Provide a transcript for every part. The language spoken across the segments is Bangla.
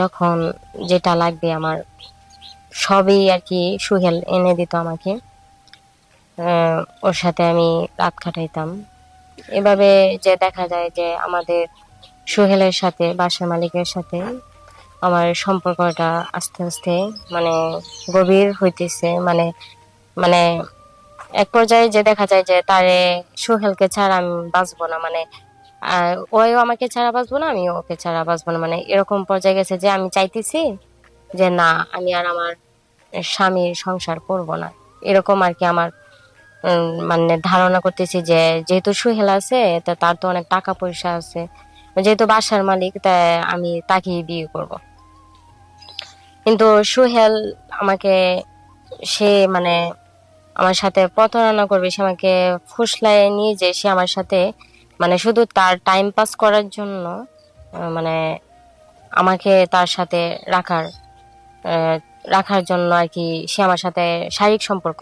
যখন যেটা লাগবে আমার, সবই আর কি সুহেল এনে দিত আমাকে। ওর সাথে আমি রাত কাটাইতাম। এভাবে যে দেখা যায় যে আমাদের সুহেলের সাথে, বাসার মালিকের সাথে আমার সম্পর্কটা আস্তে আস্তে মানে গভীর হইতেছে। মানে মানে এক পর্যায়ে যে দেখা যায় যে তারে সুহেলকে ছাড়া আমি বাঁচবো না। মানে আর ওও আমাকে ছাড়া বাঁচবো না, আমি ওকে ছাড়া বাঁচবো না। মানে এরকম পর্যায়ে গেছে যে আমি চাইতেছি যে না, আমি আর আমার স্বামীর সংসার করব না। এরকম আর কি আমার মানে ধারণা করতেছি যে যেহেতু সুহেল আছে, তা তার তো অনেক টাকা পয়সা আছে। যেহেতু বাসার মালিক তাই আমি তাকেই বিয়ে করব। কিন্তু সুহেল আমাকে, সে মানে আমার সাথে প্রতারণা করবে, সে আমাকে ফুসলায় নিয়ে যে সে আমার সাথে মানে শুধু তার টাইম পাস করার জন্য মানে আমাকে তার সাথে রাখার রাখার জন্য আর কি সে আমার সাথে শারীরিক সম্পর্ক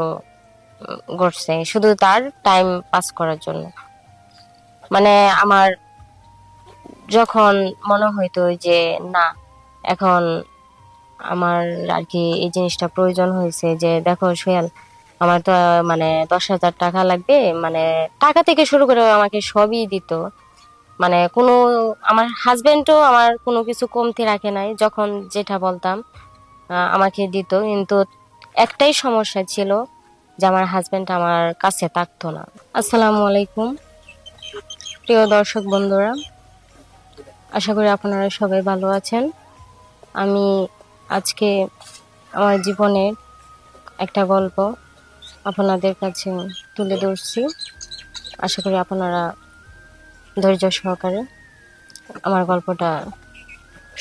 গড়ছে। শুধু তার টাইম পাস করার জন্য। মানে আমার যখন মনে হইতো যে না, এখন আমার আর কি এই জিনিসটা প্রয়োজন হয়েছে যে, দেখো সোহেল আমার তো মানে দশ হাজার টাকা লাগবে মানে টাকা থেকে শুরু করে আমাকে সবই দিত। মানে কোনো, আমার হাজবেন্ডও আমার কোনো কিছু কমতি রাখে নাই, যখন যেটা বলতাম আমাকে দিত। কিন্তু একটাই সমস্যা ছিল যে আমার হাজবেন্ড আমার কাছে থাকতো না। আসসালামু আলাইকুম। প্রিয় দর্শক বন্ধুরা, আশা করি আপনারা সবাই ভালো আছেন। আমি আজকে আমার জীবনের একটা গল্প আপনাদের কাছে তুলে ধরছি। আশা করি আপনারা ধৈর্য সহকারে আমার গল্পটা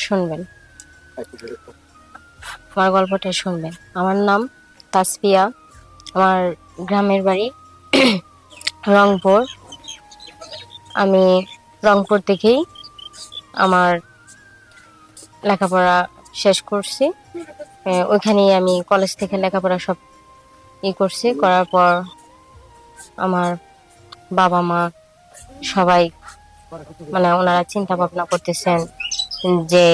শুনবেন। আমার গল্পটা শুনবেন। আমার নাম তাসপিয়া আমার গ্রামের বাড়ি রংপুর। আমি রংপুর থেকেই আমার লেখাপড়া শেষ করছি। ওইখানেই আমি কলেজ থেকে লেখাপড়া সব ই করছি, করার পর আমার বাবা মা সবাই মানে ওনারা চিন্তা ভাবনা করতেছেন যে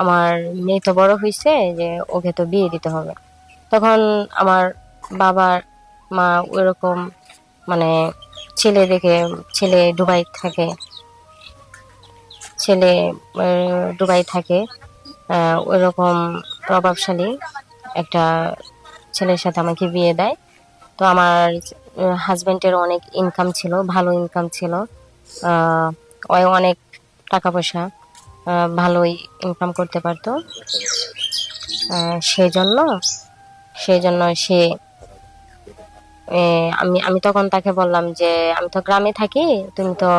আমার মেয়ে তো বড় হয়েছে যে ওকে তো বিয়ে দিতে হবে। তখন আমার বাবার মা ওইরকম মানে ছেলে দেখে, ছেলে দুবাই থাকে। ছেলে দুবাই থাকে। ওইরকম প্রভাবশালী একটা ছেলের সাথে আমাকে বিয়ে দেয়। তো আমার হাজবেন্ডের অনেক ইনকাম ছিল, ভালো ইনকাম ছিল। ওই অনেক টাকা পয়সা ভালোই ইনকাম করতে পারতো। সেই জন্য সেই জন্য সে আমি আমি তখন তাকে বললাম যে, আমি তো গ্রামে থাকি, তুমি তো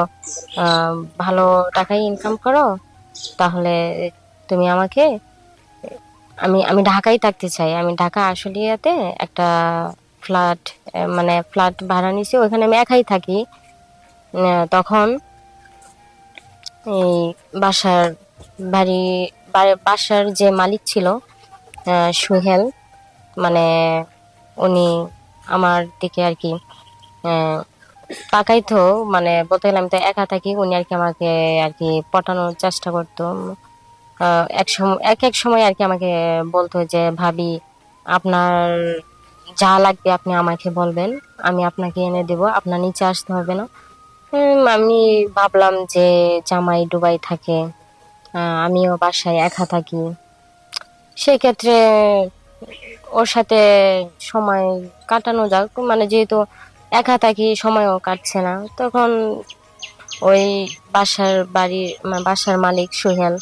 ভালো টাকাই ইনকাম করো, তাহলে তুমি আমাকে আমি আমি ঢাকায় থাকতে চাই। আমি ঢাকা, আশুলিয়াতে একটা ফ্ল্যাট মানে ফ্ল্যাট ভাড়া নিছি ওখানে আমি একাই থাকি। তখন এই বাসার বাড়ি বাসার যে মালিক ছিল সুহেল মানে উনি আমার দিকে আর কি তাকাইতো মানে বলতে গেলে আমি তো একা থাকি, উনি আর কি আমাকে আর কি পটানোর চেষ্টা করতো। এক সময় এক এক সময় আর কি আমাকে বলতো যে, ভাবি, আপনার যা লাগবে আপনি আমাকে বলবেন, আমি আপনাকে এনে দেব, আপনার নিচে আসতে হবে না। আমি ভাবলাম যে জামাই ডুবাই থাকে আমিও বাসায় একা থাকি। সেক্ষেত্রে ওর সাথে সময় কাটানো যাক মানে যেহেতু একা থাকি, সময়ও কাটছে না, তখন ওই বাসার বাড়ির বাসার মালিক সোহেল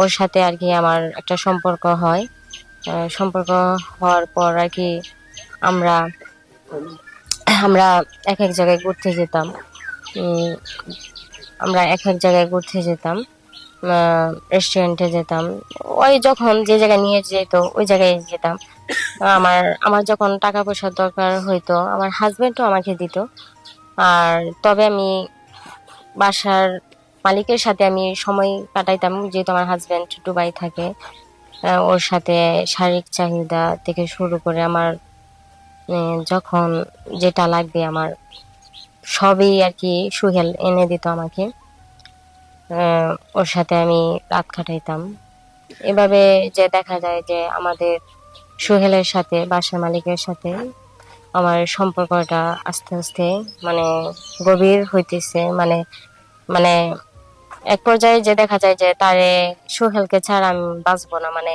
ওর সাথে আর কি আমার একটা সম্পর্ক হয়। সম্পর্ক হওয়ার পর আর কি আমরা আমরা এক এক জায়গায় ঘুরতে যেতাম। আমরা এক এক জায়গায় ঘুরতে যেতাম রেস্টুরেন্টে যেতাম। ওই যখন যে জায়গায় নিয়ে যেত, ওই জায়গায় যেতাম। আমার আমার যখন টাকা পয়সার দরকার হইতো, আমার হাজব্যান্ডও আমাকে দিত। আর তবে আমি বাসার মালিকের সাথে আমি সময় কাটাইতাম, যেহেতু আমার হাজব্যান্ড দুবাই থাকে। ওর সাথে শারীরিক চাহিদা থেকে শুরু করে আমার যখন যেটা লাগবে আমার, সবই আর কি সুহেল এনে দিত আমাকে। ওর সাথে আমি রাত কাটাইতাম। এভাবে যে দেখা যায় যে আমাদের সোহেলের সাথে, বাসার মালিকের সাথে আমার সম্পর্কটা আস্তে আস্তে মানে গভীর হইতেছে। মানে মানে এক পর্যায়ে যে দেখা যায় যে তারে সোহেলকে ছাড়া আমি বাঁচবো না। মানে